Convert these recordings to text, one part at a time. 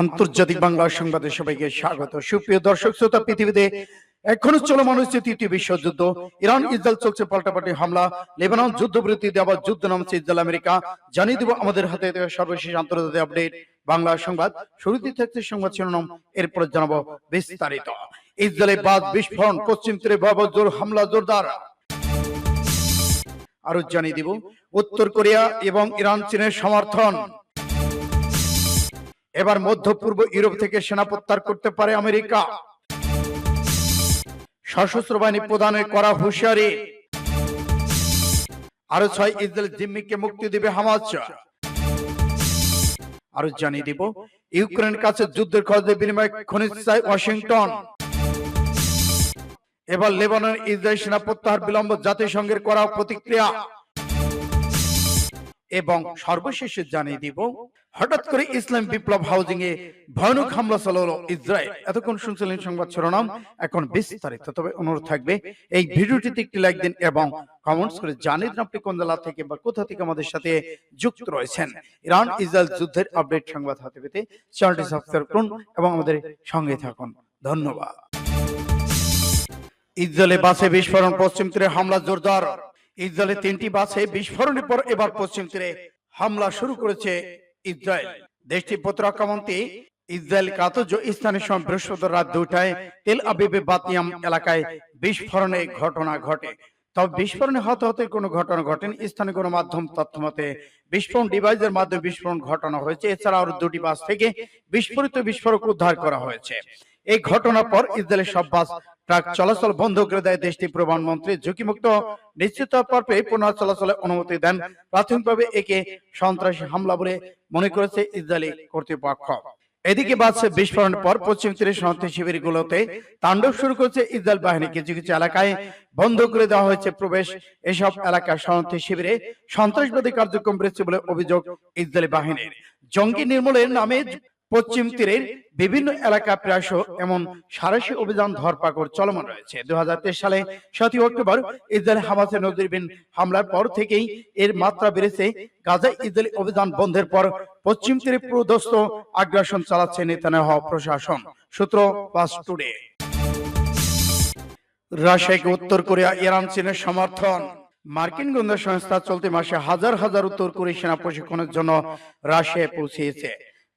আন্তর্জাতিক বাংলা সংবাদে সবাইকে স্বাগত। সুপ্রিয় দর্শক, শ্রোতা পৃথিবীতে এখনও চলমান হচ্ছে তৃতীয় বিশ্বযুদ্ধ ইরান, ইসরায়েল চলছে পাল্টাপাল্টি হামলা। লেবানন যুদ্ধবিরতি দেওয়া, যুদ্ধ নামছে ইসরায়েল, আমেরিকা। জানিয়ে দেব আমাদের হাতে সর্বশেষ আন্তর্জাতিক আপডেট, বাংলা সংবাদ। শুরুতে থাকছে সংবাদ শিরোনাম, এরপর জানাব বিস্তারিত। ইসরায়েলে বাদ বিস্ফোরণ, পশ্চিম তীরে ভয়াবহ জোর হামলা, জোরদার। আরও জানিয়ে দিব, উত্তর কোরিয়া এবং ইরান, চীনের সমর্থন। এবার মধ্য পূর্ব ইউরোপ থেকে সেনা প্রত্যাহার করতে পারে আমেরিকা। সশস্ত্র বাহিনী প্রদানের করা হুঁশিয়ারি। আরও ছয় ইসরায়েল জিম্মিকে মুক্তি দিবে হামাজ আরও জানিয়ে দিব, ইউক্রেনের কাছে যুদ্ধের খরচের বিনিময়ে খনিজ চায় ওয়াশিংটন। এবার লেবানন ইসরায়েল সেনা প্রত্যাহার বিলম্ব জাতিসংঘের করা প্রতিক্রিয়া। এবং সর্বশেষে জানিয়ে দিব হঠাৎ করে ইসলাম বিপ্লব হাউজিং এ ভয়ানক হামলা চালালো ইসরায়েল। এতক্ষণ শুনছিলেন সংবাদ শিরোনাম। এখন বিস্তারিত। তবে অনুরোধ থাকবে এই ভিডিওটিতে একটি লাইক দিন এবং কমেন্টস করে জানিয়ে দিন আপনি কোন জেলা থেকে বা কোথা থেকে আমাদের সাথে যুক্ত রয়েছেন? ইরান ইসরায়েল যুদ্ধের আপডেট সংবাদ হাতে পেতে চ্যানেলটি সাবস্ক্রাইব করুন এবং আমাদের সঙ্গে থাকুন। ধন্যবাদ। ইসরায়েলে বাসে বিস্ফোরণ পশ্চিম তীরে হামলা জোরদার ইসরায়েলে তিনটি বাসে বিস্ফোরণের পর এবার পশ্চিম তীরে হামলা শুরু করেছে ইসরায়েল। দেশটির প্রতিরক্ষা মন্ত্রী ইসরায়েল কাতজ স্থানীয় সময় বৃহস্পতিবার রাত দুটায় তেল আবিবে বাতিয়াম এলাকায় বিস্ফোরণের ঘটনা ঘটে। তবে বিস্ফোরণে হতাহতের কোনো ঘটনা ঘটেনি। স্থানীয় গণমাধ্যম তথ্য মতে বিস্ফোরণ ডিভাইসের মাধ্যমে বিস্ফোরণ ঘটানো হয়েছে। এছাড়া আরও দুটি বাস থেকে বিস্ফোরিত বিস্ফোরক উদ্ধার করা হয়েছে। এই ঘটনার পর ইসরায়েলের সব বাস, ট্রাক চলাচল বন্ধ করে দেয় দেশটির প্রধানমন্ত্রী। ঝুঁকিমুক্ত নিশ্চিত হওয়ার পর পুনঃ চলাচলের অনুমতি দেন। প্রাথমিকভাবে একে সন্ত্রাসী হামলা বলে মনে করেছে ইসরায়েলি কর্তৃপক্ষ। এদিকে বাজছে বিস্ফোরণের পর পশ্চিম তীরে শরণার্থী শিবিরগুলোতে তাণ্ডব শুরু করেছে ইসরায়েল বাহিনী। কিছু কিছু এলাকায় বন্ধ করে দেওয়া হয়েছে প্রবেশ। এসব এলাকার শরণার্থী শিবিরে সন্ত্রাসবাদী কার্যক্রম বেড়েছে বলে অভিযোগ ইসরায়েলি বাহিনীর। জঙ্গি নির্মূলের নামে পশ্চিম তীরের বিভিন্ন এলাকা প্রায়শ এমন সারাশি অভিযান ধরপাকড় চলমান রয়েছে। দু সালে সাতই অক্টোবর ইসরায়েল হামাসের নজিরবিন হামলার পর থেকেই এর মাত্রা বেড়েছে। গাজায় ইসরায়েলি অভিযান বন্ধের পর পশ্চিম তীরে প্রদস্ত আগ্রাসন চালাচ্ছে নেতানিয়াহ প্রশাসন। সূত্র পাস টুডে। রাশিয়াকে উত্তর কোরিয়া ইরান চীনের সমর্থন। মার্কিন গোয়েন্দা সংস্থা চলতি মাসে হাজার হাজার উত্তর কোরিয়া সেনা প্রশিক্ষণের জন্য রাশিয়ায় পৌঁছেছে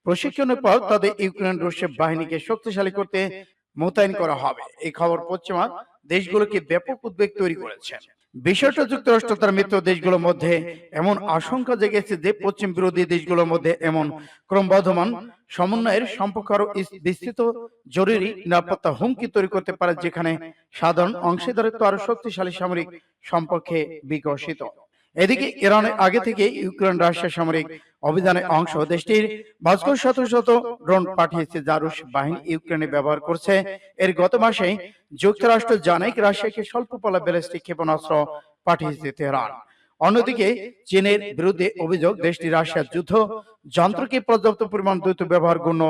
প্রশিক্ষণের পর তাদের ইউক্রেন রুশের বাহিনীকে শক্তিশালী করতে মোতায়েন করা হবে। এই খবর পশ্চিমা দেশগুলোকে ব্যাপক উদ্বেগ তৈরি করেছে। বিষয়টা যুক্তরাষ্ট্র তার মিত্র দেশগুলোর মধ্যে এমন আশঙ্কা জেগেছে যে পশ্চিম বিরোধী দেশগুলোর মধ্যে এমন ক্রমবর্ধমান সমন্বয়ের সম্পর্ক আরও বিস্তৃত জরুরি নিরাপত্তা হুমকি তৈরি করতে পারে যেখানে সাধারণ অংশীদারিত্ব আরও শক্তিশালী সামরিক সম্পর্কে বিকশিত। এদিকে ইরানের আগে থেকে ইউক্রেন রাশিয়া সামরিক অভিযানের অংশ দেশটির মস্কো শত শত ড্রোন পাঠিয়েছে যা রুশ বাহিনী ইউক্রেনে ব্যবহার করছে। এর গত মাসে যুক্তরাষ্ট্র জানায় রাশিয়াকে স্বল্প পালা ব্যালিস্টিক ক্ষেপণাস্ত্র পাঠিয়েছে তেহরান। অন্যদিকে চীনের বিরুদ্ধে অভিযোগ দেশটি রাশিয়ার যুদ্ধ যন্ত্রকে পর্যাপ্ত পরিমাণ দ্রুত ব্যবহার গণ্য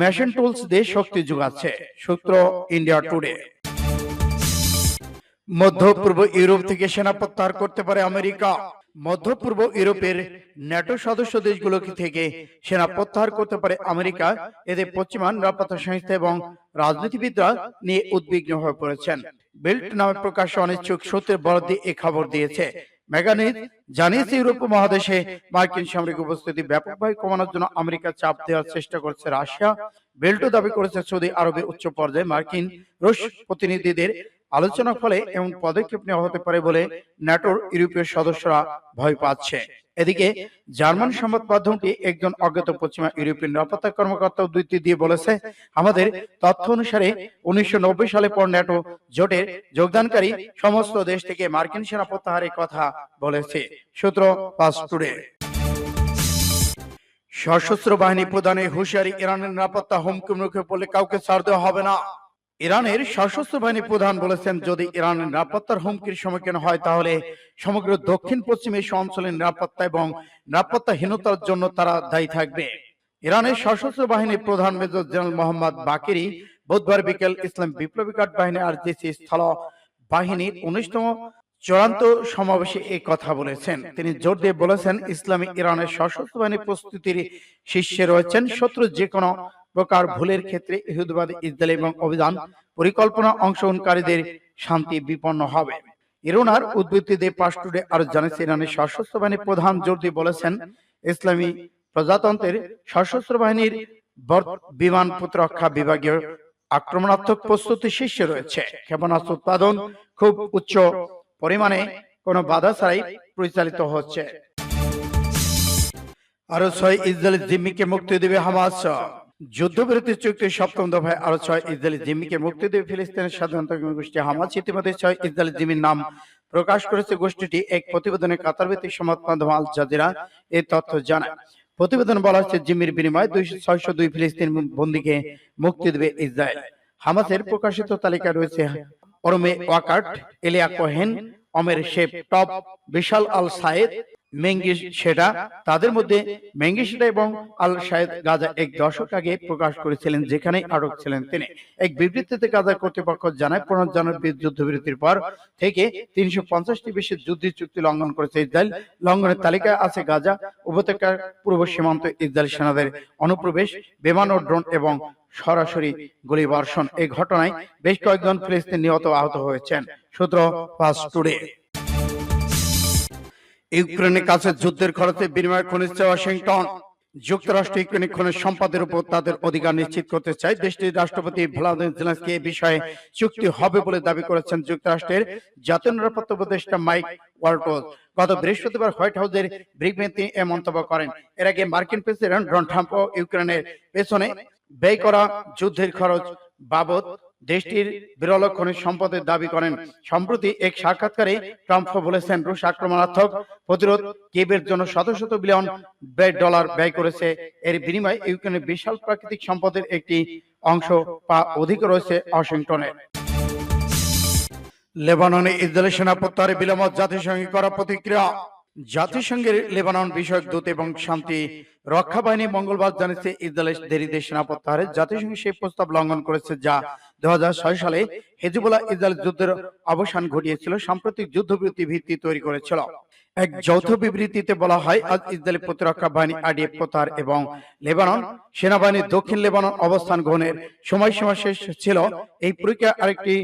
মেশিন টুলস দিয়ে শক্তি যোগাচ্ছে। সূত্র ইন্ডিয়া টুডে মধ্য পূর্ব ইউরোপ থেকে সেনা প্রত্যাহার করতে পারে আমেরিকা। মধ্য পূর্ব ইউরোপের ন্যাটো সদস্য দেশগুলো থেকে সেনা প্রত্যাহার করতে পারে আমেরিকা। এতে পশ্চিমা নিরাপত্তা সংস্থা এবং রাজনীতিবিদরা নিয়ে উদ্বিগ্ন হয়ে পড়েছেন। বেল্ট নামে প্রকাশ্য অনিচ্ছুক সূত্রের বরাদ দিয়ে এ খবর দিয়েছে। মেগানিজ জানিয়েছে ইউরোপ মহাদেশে মার্কিন সামরিক উপস্থিতি ব্যাপকভাবে কমানোর জন্য আমেরিকা চাপ দেওয়ার চেষ্টা করছে রাশিয়া। বেল্টো দাবি করেছে সৌদি আরবে উচ্চ পর্যায়ে মার্কিন রুশ প্রতিনিধিদের আলোচনার ফলে এমন পদক্ষেপ নেওয়া হতে পারে বলে ন্যাটোর ইউরোপীয় সদস্যরা ভয় পাচ্ছে। এদিকে জার্মান সংবাদ মাধ্যমটি একজন অজ্ঞাত পশ্চিমা ইউরোপীয় নিরাপত্তা কর্মকর্তা উদ্ধৃতি দিয়ে বলেছে আমাদের তথ্য অনুসারে উনিশশো সালে পর ন্যাটো জোটের যোগদানকারী সমস্ত দেশ থেকে মার্কিন সেনা প্রত্যাহারের কথা বলেছে। সূত্র পাস টুডে। সশস্ত্র বাহিনী প্রদানে হুঁশিয়ারি ইরানের নিরাপত্তা হুমকির মুখে পড়লে কাউকে ছাড় দেওয়া হবে না। ইরানের সশস্ত্র বাহিনী প্রধান বলেছেন, যদি ইরানের নিরাপত্তার হুমকির সম্মুখীন হয়, তাহলে সমগ্র দক্ষিণ পশ্চিম এশিয়া অঞ্চলের নিরাপত্তা এবং নিরাপত্তাহীনতার জন্য তারা দায়ী থাকবে। ইরানের সশস্ত্র বাহিনী প্রধান মেজর জেনারেল মোহাম্মদ বাকিরি বুধবার বিকেল ইসলাম বিপ্লবী গার্ড বাহিনী আর জিসি স্থল বাহিনীর উনিশতম চূড়ান্ত সমাবেশে এই কথা বলেছেন। তিনি জোর দিয়ে বলেছেন, ইসলামী ইরানের সশস্ত্র বাহিনী প্রস্তুতির শীর্ষে রয়েছেন। শত্রু যে কোনো প্রকার ভুলের ক্ষেত্রে ইহুদবাদী ইসরায়েল এবং অভিযান পরিকল্পনা অংশগ্রহণকারীদের শান্তি বিপন্ন হবে। ইরানার উদ্বৃত্তিতে পাস্টুডে আরও জানিয়েছে, ইরানের সশস্ত্র বাহিনীর প্রধান জোর দিয়ে বলেছেন, ইসলামী প্রজাতন্ত্রের সশস্ত্র বাহিনীর বিমান প্রতিরক্ষা বিভাগীয় আক্রমণাত্মক প্রস্তুতি শীর্ষে রয়েছে। ক্ষেপণাস্ত্র উৎপাদন খুব উচ্চ পরিমাণে কোনো বাধা ছাড়াই পরিচালিত হচ্ছে। আরও ছয় ইসরায়েলি জিম্মিকে মুক্তি দেবে হামাস। যুদ্ধবিরতি চুক্তির সপ্তম দফায় আরও ছয় ইসরায়েলি জিম্মিকে মুক্তি দেবে ফিলিস্তিনের স্বাধীনতা গোষ্ঠী হামাস। ইতিমধ্যে ছয় ইসরায়েলি জিম্মির নাম প্রকাশ করেছে। গোষ্ঠীটি এক প্রতিবেদনে কাতার ভিত্তিক সংবাদ মাধ্যম আল জাজিরা এই তথ্য জানায়। প্রতিবেদন বলা হচ্ছে, জিম্মির বিনিময়ে দুইশো, ছয়শো দুই ফিলিস্তিন বন্দীকে মুক্তি দেবে ইসরায়েল। হামাসের প্রকাশিত তালিকা রয়েছে অরমে ওয়াকাট Eliya Cohen Omer Shem Tov বিশাল আল সায়েদ মেঙ্গিস তাদের মধ্যে মেঙ্গি সেটা এবং আল সায়েদ গাজা এক দশক আগে প্রকাশ করেছিলেন, যেখানে আটক ছিলেন তিনি। এক বিবৃতিতে গাজা কর্তৃপক্ষ জানায় যুদ্ধবিরতির পর থেকে তিনশো পঞ্চাশটি বেশি যুদ্ধ চুক্তি লঙ্ঘন করেছে ইসরায়েল। লঙ্ঘনের তালিকায় আছে গাজা উপত্যকার পূর্ব সীমান্ত ইসরায়েল সেনাদের অনুপ্রবেশ, বিমান ও ড্রোন এবং সরাসরি গুলি বর্ষণ এই ঘটনায় বেশ কয়েকজন ফিলিস্তিন নিহত আহত হয়েছেন। সূত্র ফাস্ট টুডে। ইউক্রেনের কাছে যুদ্ধের খরচে বিনিময় খনিজ ওয়াশিংটন। যুক্তরাষ্ট্র ইউক্রেনের খনিজ সম্পদের উপর তাদের অধিকার নিশ্চিত করতে চায়। দেশটির রাষ্ট্রপতি ভ্লাদিমির জেলেনস্কি এ বিষয়ে চুক্তি হবে বলে দাবি করেছেন যুক্তরাষ্ট্রের জাতীয় নিরাপত্তা উপদেষ্টা মাইক ওয়াল্টোজ। গত বৃহস্পতিবার হোয়াইট হাউসের ব্রিফিংয়ে তিনি এ মন্তব্য করেন। এর আগে মার্কিন প্রেসিডেন্ট ডোনাল্ড ট্রাম্প ইউক্রেনের পেছনে ব্যয় করা যুদ্ধের খরচ বাবদ দেশটির বিরল খনিজ সম্পদের দাবি করেন। সম্প্রতি এক সাক্ষাৎকারে ট্রাম্প বলেছেন, রুশ আক্রমণাত্মক প্রতিরোধ কিয়েভের জন্য শত শত বিলিয়ন ডলার ব্যয় করেছে। এর বিনিময়ে ইউক্রেনের বিশাল প্রাকৃতিক সম্পদের একটি অংশ বা অধিক রয়েছে ওয়াশিংটনের লেবাননে ইসরায়েলি সেনা প্রত্যাহারে বিলম্ব জাতিসংঘে করা প্রতিক্রিয়া। জাতিসংঘের লেবানন বিষয়ক দূত এবং শান্তি রক্ষা বাহিনী মঙ্গলবার জানিয়েছে, ইসরায়েলের দেরিতে সেনা প্রত্যাহারে জাতিসংঘ সেই প্রস্তাব লঙ্ঘন করেছে যা দু সালে হেজবুল্লাহ ইসরায়েল যুদ্ধের অবসান ঘটিয়েছিল, সাম্প্রতিক যুদ্ধবিরতি ভিত্তি তৈরি করেছিল। এক যৌথ বিবৃতিতে বলা হয়, আজ ইসরায়েলি প্রতিরক্ষা বাহিনী আইডিএফ প্রত্যাহার এবং লেবানন সেনাবাহিনীর দক্ষিণ লেবানন অবস্থান গ্রহণের সময়সীমা শেষ ছিল। এই প্রক্রিয়া আরেকটি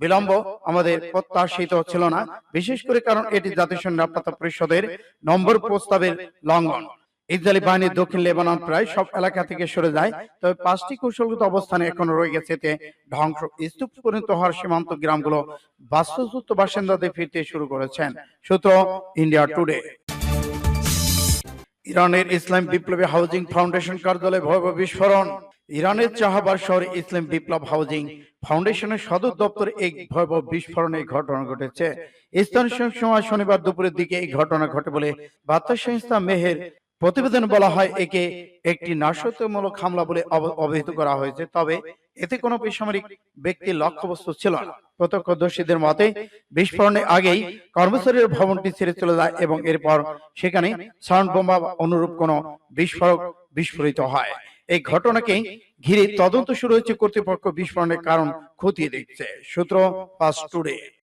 বিলম্ব আমাদের প্রত্যাশিত ছিল না বিশেষ করে কারণ এটি জাতিসংঘ নিরাপত্তা পরিষদের নম্বর প্রস্তাবের লঙ্ঘন। ইসরায়েলি বাহিনী দক্ষিণ লেবানন প্রায় সব এলাকা থেকে সরে যায় তবে পাঁচটি কৌশলগত অবস্থানে এখনও রয়ে গেছে এতে ধ্বংস স্তূপ পরিণত হওয়ার সীমান্ত গ্রামগুলো বাস্তুচ্যুত বাসিন্দাদের ফিরতে শুরু করেছেন। সূত্র ইন্ডিয়া টুডে। ইরানের ইসলাম বিপ্লবী হাউজিং ফাউন্ডেশন কার্যালয়ে ভয়াবহ বিস্ফোরণ। ইরানের চাহাবার শহরে ইসলাম বিপ্লব হাউজিং ফাউন্ডেশনের সদর দপ্তরে এক ভয়াবহ বিস্ফোরণের ঘটনা ঘটেছে। স্থানীয় সময় শনিবার দুপুরের দিকে এই ঘটনা ঘটে বলে বার্তা সংস্থা মেহের প্রতিবেদন বলা হয়, একে একটি নাশকতামূলক হামলা বলে অবহিত করা হয়েছে। তবে এতে কোনো বেসামরিক ব্যক্তির লক্ষ্যবস্তু ছিল না। প্রত্যক্ষদর্শীদের মতে, বিস্ফোরণের আগেই কর্মচারীর ভবনটি ছেড়ে চলে যায় এবং এরপর সেখানে সাউন্ড বোমা অনুরূপ কোনো বিস্ফোরক বিস্ফোরিত হয়। এই ঘটনাকে ঘিরে তদন্ত শুরু হয়েছে কর্তৃপক্ষ বিস্ফোরণের কারণ খতিয়ে দেখছে। সূত্র পাস টুডে।